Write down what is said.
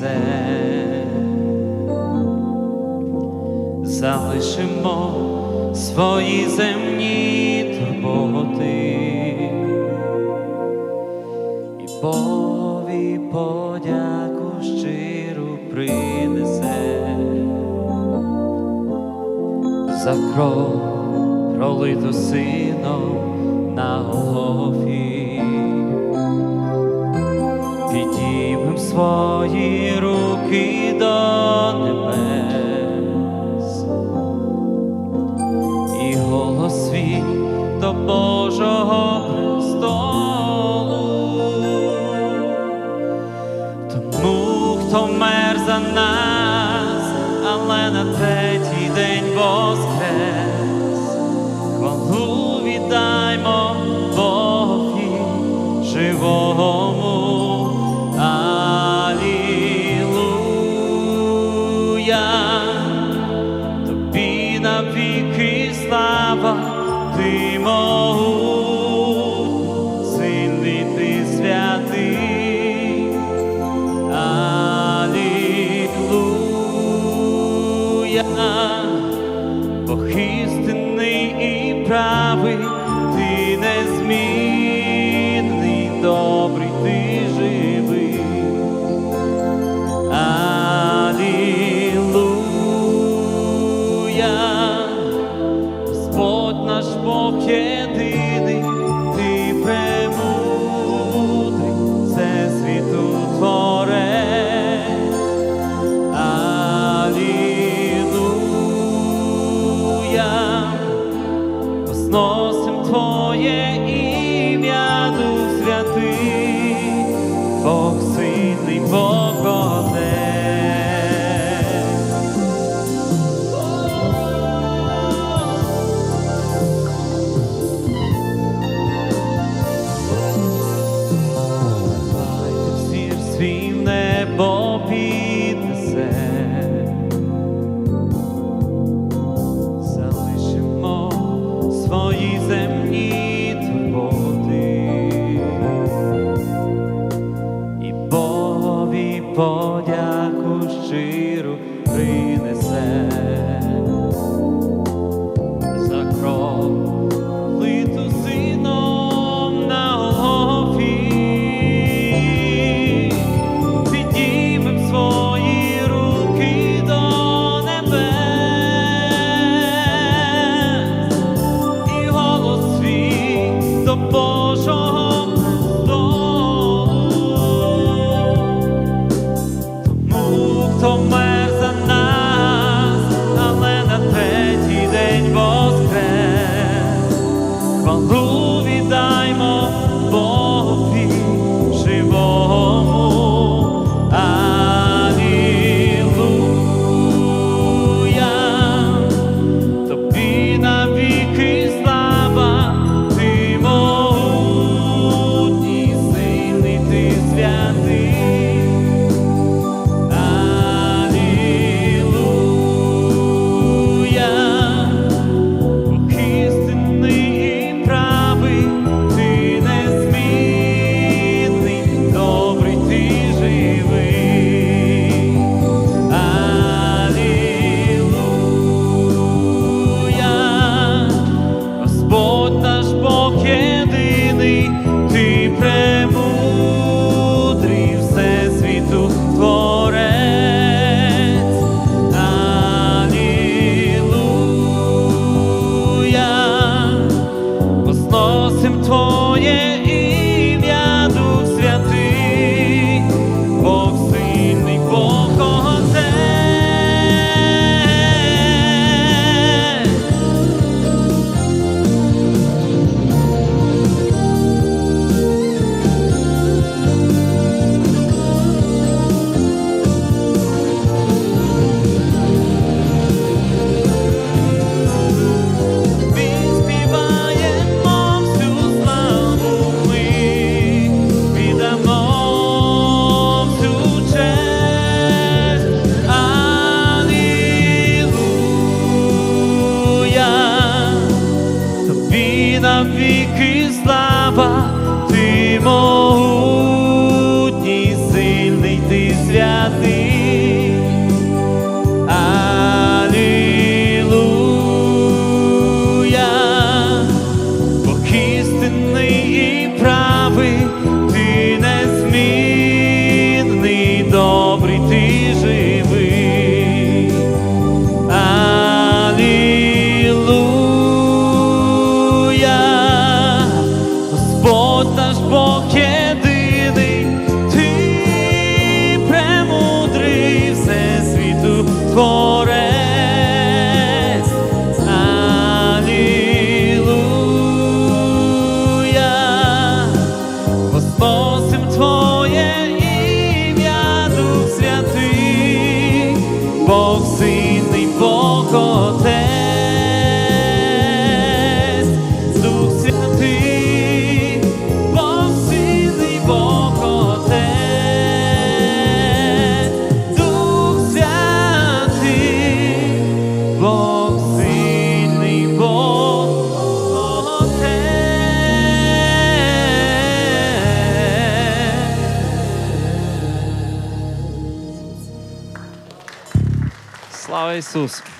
все, залишимо свої земні турботи. І Бові подяку щиру принесе. За кров пролиту сином на Голгофі. Підіймем свої до Божого престолу, тому, хто мер за нас, але на третій день воскрес, хвалу віддаймо Богові живого. Алілуя. Бог єдиний, ти премудрий, це світу творець. Алілуя, возносим Твоє ім'я. небо піднесе. і слава. Ти Jesus.